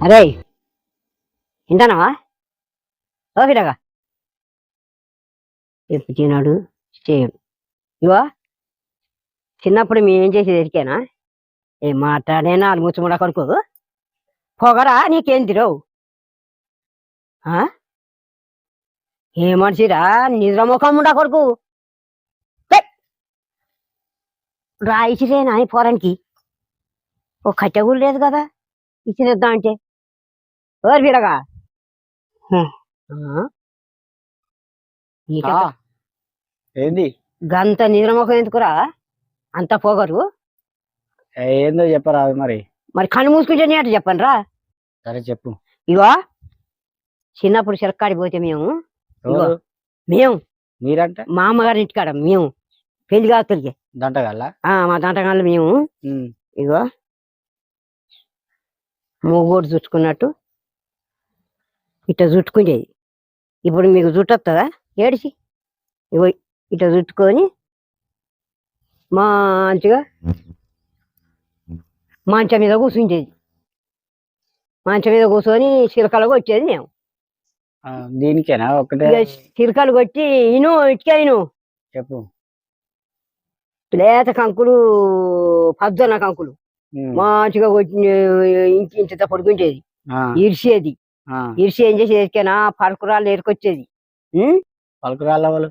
అరే వింటానావా? ఓకేడాగా ఎప్పుడు తినాడు చేయడు ఇవో చిన్నప్పుడు మేమేం ఏం చేసేది ఎరికేనా? ఏం మాట్లాడే నాలుగు ముచ్చముడ కొడుకు పొగరా నీకేం తిరవు? ఆ? ఏ మనిషిరా? నిద్రముఖముడా ఉండ కొడుకు? రాయిసిరేనా నాని పోరానికి? ఓ కట్టె కూడా లేదు కదా? ఇచ్చిరేద్దాం అంటే ఎవరు వీరగా. ఆ, ఏంది? గంత నిద్రముఖం ఎందుకురా? అంత పొగరు? ఏందో చెప్పరా మరి. మరి కళ్ళు మూసుకుంటేనే అటు చెప్పండి రా సరే చెప్పు. ఇగో చిన్నప్పుడు చిరక్కాడి పోతే మేము? మేము. మీరంటే? మా అమ్మగారి ఇంటికాడ మేము. పెళ్ళి కాకలిగే దంటగల్లా ఆ మా దంటగాళ్ళు మేము. ఇగో మూగోడు చుట్టుకున్నట్టు ఇట్లా చుట్టుకునేది ఇప్పుడు మీకు జుట్టొస్తుందా ఏడిచి ఇగో ఇట్లా చుట్టుకొని మంచిగా మంచం మీద కూర్చుంటేది మంచం మీద కూర్చొని చిలకలు కొట్టేది మేము. దీనికేనా? ఒకటే చిలకలు కొట్టి ఇను ఇటుకే ఇను. చెప్పు. లేత కంకులు పద్దన కంకులు. మంచిగా కొట్టి ఇంటి ఇంత పడుకుంటేది ఇరిసేది. ఇరిసి ఏం చేసేది? ఎరికేనా? పలుకురాళ్ళు ఏరుకొచ్చేది? పలుకురాళ్ళ వాళ్ళు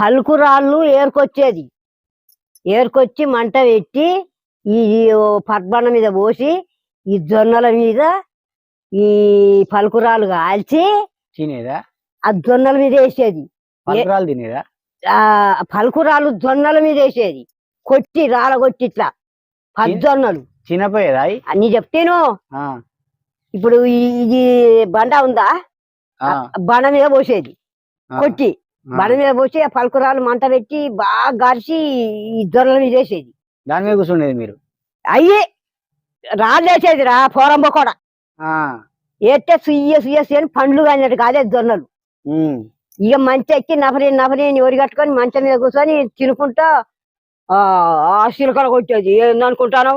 పలుకురాళ్ళు ఏరుకొచ్చేది. ఏరుకొచ్చి మంట పెట్టి ఈ ఈ పద్మన మీద పోసి ఈ జొన్నల మీద ఈ పలుకురాళ్ళు కాల్చి తినేదా? ఆ జొన్నల మీద వేసేది. పలుకురాలు తినేదా? ఆ పలుకురాళ్ళు జొన్నల మీద వేసేది. కొట్టి రాలగొట్టి ఇట్లా. పద్దొన్నలు తినపోయేదా? అన్ని చెప్తేను. ఇప్పుడు ఇది బండ ఉందా? బండ మీద పోసేది. కొట్టి. బండ మీద పోసి ఆ పలుకురాలు మంట పెట్టి బాగా గార్చి ఈ జొన్నల మీద వేసేది దాని మీద కూర్చుండేది మీరు? అయ్యి రాళ్ళేసేది రా పోరంబ కూడా. ఏస్తే సుయ్య సుయ్య సుయ్య అని పండ్లు కానినట్టు కాదే ఉమ్, ఇక మంచి ఎక్కి నఫరి నఫరి ఒరి కట్టుకొని మంచం మీద కూర్చొని తినుకుంటా ఆ శిలకలు కొట్టేది. ఏందనుకుంటాను?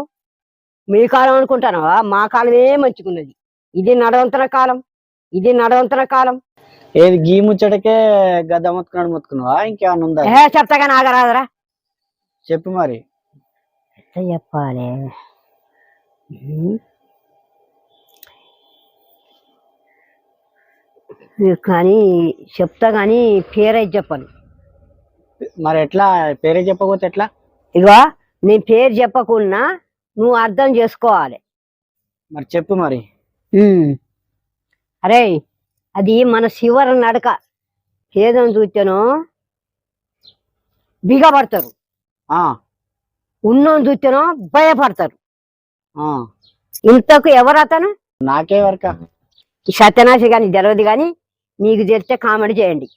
మీ కాలం అనుకుంటానవా? మా కాలమే మంచుకున్నది. ఇది నడవంతన కాలం ఇది నడవంతన కాలం. ఏది గీ ముచ్చటకే గద్ద మొత్తుకున్నాడు మొత్తుకున్నావా? ఇంకేమన్నా ఉందా? ఏ చెప్తాగా నాగరాదరా చెప్పు మరి. ఎట్లా చెప్పాలి? కానీ చెప్తా కానీ పేరైతే చెప్పాలి మరి ఎట్లా? పేరే చెప్పకపోతే ఎట్లా? ఇగో నీ పేరు చెప్పకున్నా నువ్వు అర్థం చేసుకోవాలి. మరి చెప్పు మరి. అరే అది మన శివర నడక. పేదం చూచాను బిగపడతారు. ఉన్నోని చూచాను భయపడతారు. ఇంతకు ఎవరు అతను నాకే వరక. సత్యనాశి కానీ తెలియదు కానీ మీకు తెలిస్తే కామెడీ చేయండి.